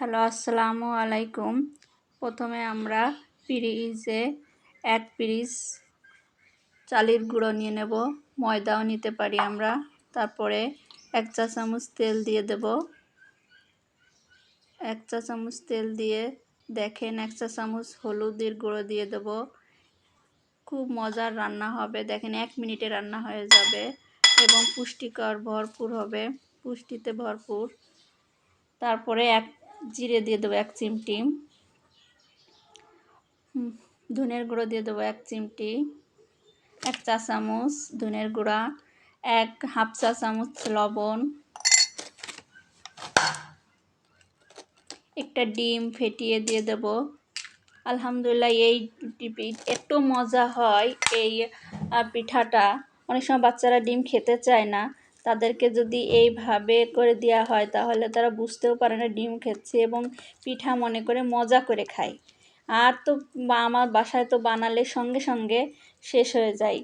Hello, আসসালামু আলাইকুম। প্রথমে আমরা পিরিজে এক পিরিজ চালের গুঁড়ো নিয়ে নেব। ময়দাও নিতে পারি আমরা। তারপরে এক চা চামচ তেল দিয়ে দেব। এক চা চামচ তেল দিয়ে দেখেন এক চা চামচ হলুদের গুঁড়ো দিয়ে দেব। খুব মজার রান্না হবে। দেখেন এক মিনিটে রান্না হয়ে যাবে এবং পুষ্টিকর ভরপুর হবে। পুষ্টিতে ভরপুর। তারপরে এক জিরে দিয়ে দেবো এক চিমটি। ধনের গুঁড়ো দিয়ে দেবো এক চিমটি। এক চা চামচ ধনের গুঁড়া, এক হাফ চা চামচ লবণ। একটা ডিম ফেটিয়ে দিয়ে দেব। আলহামদুলিল্লাহ এই একটু মজা হয় এই পিঠাটা। অনেক সময় বাচ্চারা ডিম খেতে চায় না। তাদেরকে যদি এইভাবে করে দেওয়া হয়, তাহলে তারা বুঝতেও পারে না ডিম খেচ্ছে এবং পিঠা মনে করে মজা করে খায়। আর তো আমার বাসায় তো বানালে সঙ্গে সঙ্গে শেষ হয়ে যায়।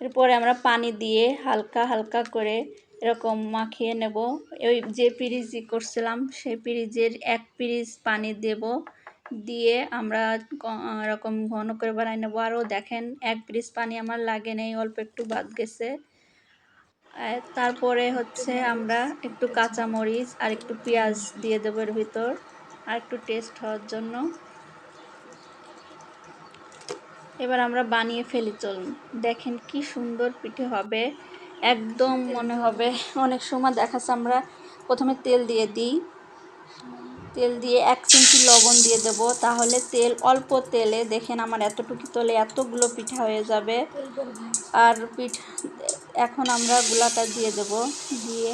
এরপরে আমরা পানি দিয়ে হালকা হালকা করে এরকম মাখিয়ে নেব। ওই যে পিরিজি করছিলাম সেই পিরিজের এক পিরিজ পানি দেব। দিয়ে আমরা এরকম ঘন করে বানাই নেব। আরও দেখেন, এক ব্রিজ পানি আমার লাগে নেই, অল্প একটু বাদ গেছে। তারপরে হচ্ছে আমরা একটু কাঁচা মরিচ আর একটু পেঁয়াজ দিয়ে দেবো এর ভিতর, আর একটু টেস্ট হওয়ার জন্য। এবার আমরা বানিয়ে ফেলি, চলুন। দেখেন কি সুন্দর পিঠে হবে। একদম মনে হবে, অনেক সময় দেখাচ্ছে, আমরা প্রথমে তেল দিয়ে দিই। তেল দিয়ে এক চিমটি লবণ দিয়ে দেব। তাহলে তেল, অল্প তেলে দেখেন আমার এতটুকু তেলে এতগুলো পিঠা হয়ে যাবে। আর পিঠা, এখন আমরা গুলাটা দিয়ে দেব। দিয়ে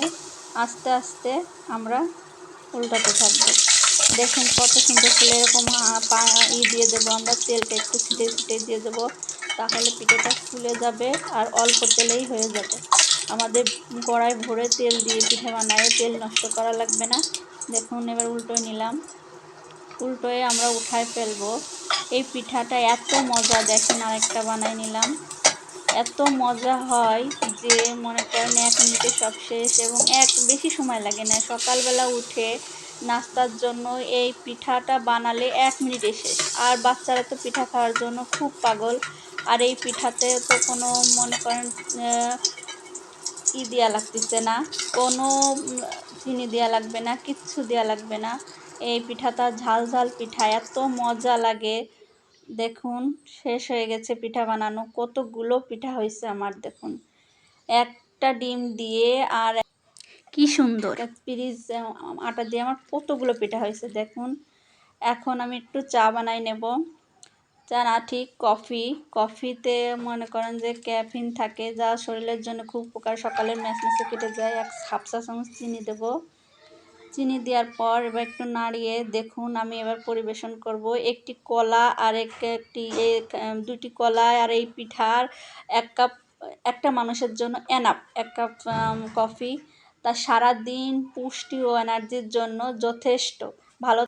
আস্তে আস্তে আমরা উল্টাতে থাকব। দেখুন কত সুন্দর তেল, এরকম ই দিয়ে দেবো আমরা। তেলটা একটু ছিটে ছিটে দিয়ে দেবো। তাহলে পিঠেটা ফুলে যাবে আর অল্প তেলেই হয়ে যাবে। আমাদের কড়াই ভরে তেল দিয়ে পিঠে বানায় তেল নষ্ট করা লাগবে না। দেখুন, এবার উল্টোয় নিলাম। উল্টোয় আমরা উঠায় ফেলব। এই পিঠাটা এত মজা, দেখেন আরেকটা বানাই নিলাম। এত মজা হয় যে মনে করেন এক মিনিটে সব শেষ এবং এক বেশি সময় লাগে না। সকালবেলা উঠে নাস্তার জন্য এই পিঠাটা বানালে এক মিনিটে শেষ। আর বাচ্চারা তো পিঠা খাওয়ার জন্য খুব পাগল। আর এই পিঠাতে তো কোনো মনে করেন ই দেওয়া লাগতেছে না কোনো চিনি দেওয়া লাগবে না কিচ্ছু দেওয়া লাগবে না। এই পিঠাটা ঝাল ঝাল পিঠা এত মজা লাগে। দেখুন শেষ হয়ে গেছে পিঠা বানানো কতগুলো পিঠা হয়েছে আমার দেখুন। একটা ডিম দিয়ে আর কি সুন্দর। এক পিরিজ আটা দিয়ে আমার কতগুলো পিঠা হয়েছে দেখুন। এখন আমি একটু চা বানাই নেব। চা ঠিক কফি। কফিতে মনে করেন যে ক্যাফিন থাকে, যা শরীরের জন্য খুব উপকার। সকালের ম্যাচ ম্যাচে কেটে যায়, এক হাফ চা চামচ চিনি দেবো। চিনি দেওয়ার পর এবার একটু নাড়িয়ে দেখুন, আমি এবার পরিবেশন করব। একটি কলা আর একটি দুটি কলা আর এই পিঠার এক কাপ, একটা মানুষের জন্য এনাপ এক কাপ কফি। তা সারা দিন পুষ্টি ও এনার্জির জন্য যথেষ্ট। ভালো